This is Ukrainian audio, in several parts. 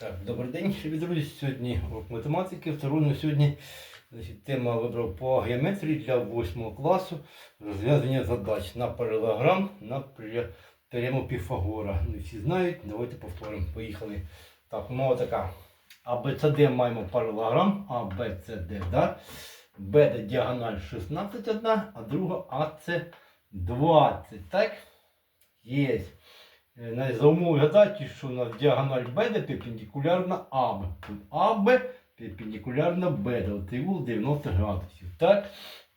Так, добрий день, друзі. Сьогодні урок математики. Вторую сьогодні значить, тема вибрав по геометрії для 8 класу. Розв'язання задач на паралелограм, на теорему Піфагора. Не всі знають, давайте повторимо. Поїхали. Так, мова така. АБЦД маємо паралелограм, АБЦД, да? БД діагональ 16 одна, а друга АЦ 20. Так? Є. Е, За умови гадати, що у нас діагональ БД перпендикулярна АБ. Тут АБ перпендикулярна БД. От угол 90 градусів. Так?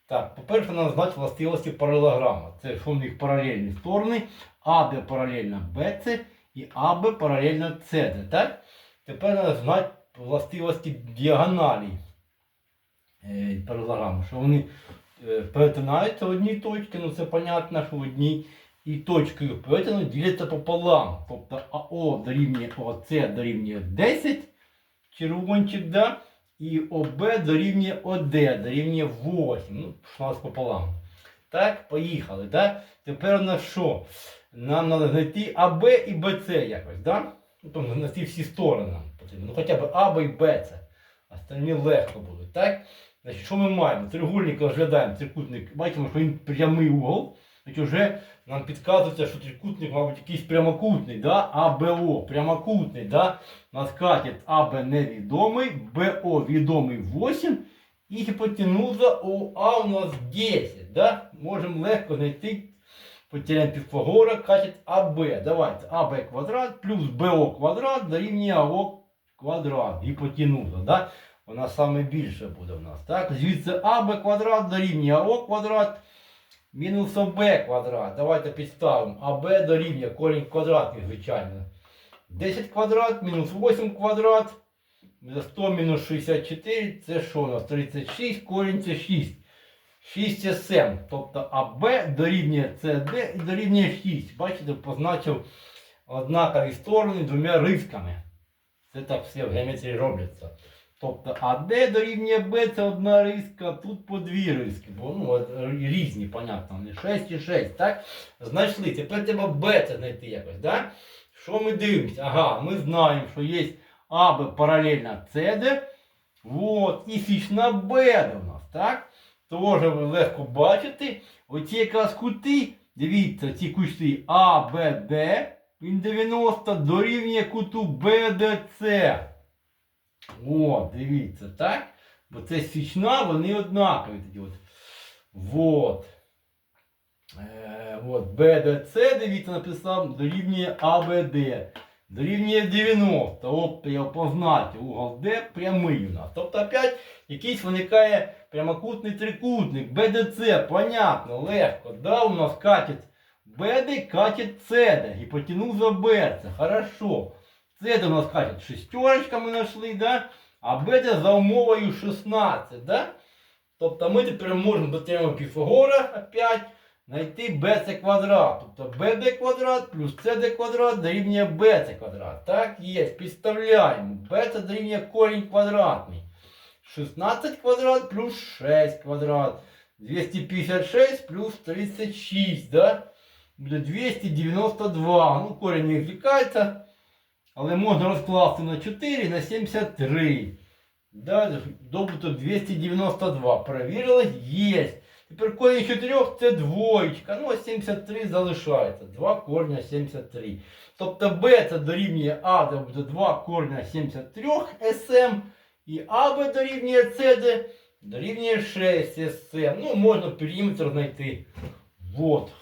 Так, по-перше, нам знати властивості паралелограма. Це що в них паралельні сторони. АД паралельно БЦ і АБ паралельно СД. Так? Тепер треба знати властивості діагоналі е, паралелограму. Що вони е, перетинаються в одній точці, ну це понятно, що в одній і точкою перетину діляться пополам. Тобто АО дорівнює ОЦ дорівнює 10, червончик, да? і ОБ дорівнює ОД, дорівнює 8. Ну, 16 пополам. Так, поїхали. Да? Тепер у нас що? Нам треба знайти АБ і БЦ якось, да? Ну, тобто знайти всі сторони. Ну хоча б АБ і БЦ. Остальні легко будуть, так? Значить, що ми маємо? Трикутник розглядаємо, трикутник, бачимо, що він прямий угол. Значить, вже нам підказується, що трикутник, мабуть, якийсь прямокутний, да? АБО, прямокутний, да? Нас катет АБ невідомий, БО відомий 8 і гіпотенуза ОА у нас 10. Да? Можемо легко знайти по теоремі Піфагора катет АБ. Давайте АБ квадрат плюс БО квадрат дорівнює АО квадрат. Гіпотенуза. Да? Вона саме буде в нас. Так? Звідси АБ квадрат дорівнює АО квадрат. Мінус ОБ квадрат. Давайте підставимо. АБ дорівнює корінь квадратний, звичайно. 10 квадрат мінус 8 квадрат. 100 мінус 64. Це що у нас? 36, корінь це 6. 6 це 7. Тобто АБ дорівнює СД і дорівнює 6. Бачите, позначив однакові сторони двома рисками. Це так все в геометрії робляться. Тобто АД дорівнює Б це одна риска, тут по дві риски. Бо ну, різні, понятно, не 6 і 6, так? Знайшли. Тепер треба Б це знайти якось, так? Що ми дивимося? Ага, ми знаємо, що є АБ паралельно СД. Вот, і фічна Б у нас, так? Тоже ви легко бачите. Оці якраз кути, дивіться, ці кути А, Б, Д, він 90 дорівнює куту БДЦ. О, дивіться, так? Бо це свічна, вони однакові тоді. От. Вот. Е, от, БДЦ, дивіться, написав, дорівнює АБД. Дорівнює 90. Тобто я позначив угол Д прямий у нас. Тобто опять якийсь виникає прямокутний трикутник. БДЦ, понятно, легко. Да, у нас катет БД, катет СД. Гіпотенуза БЦ. Хорошо. Це у нас катет шестерочка ми знайшли, да? а БД за умовою 16. Да? Тобто ми тепер можемо до теореми Піфагора опять знайти BC квадрат. Тобто BD квадрат плюс CD квадрат дорівнює BC квадрат. Так, є. Підставляємо. BC дорівнює корінь квадратний. 16 квадрат плюс 6 квадрат. 256 плюс 36, да? Буде 292. Ну, корінь не відвлікається. Але можна розкласти на 4 на 73. Да, добуто 292. Перевірили, є. Тепер корінь 4 це двоєчка. Ну, а 73 залишається. 2 корня 73. Тобто b це дорівнює А, буде 2 корня 73 СМ. І АБ дорівнює CD дорівнює 6 СМ. Ну, можна периметр знайти. Вот.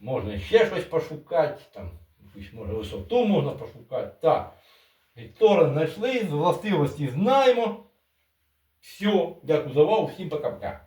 Можна ще щось пошукати. Там, якусь, може, висоту можна пошукати. Так. Сторони знайшли, властивості знаємо. Все, дякую за увагу, всім пока-пока.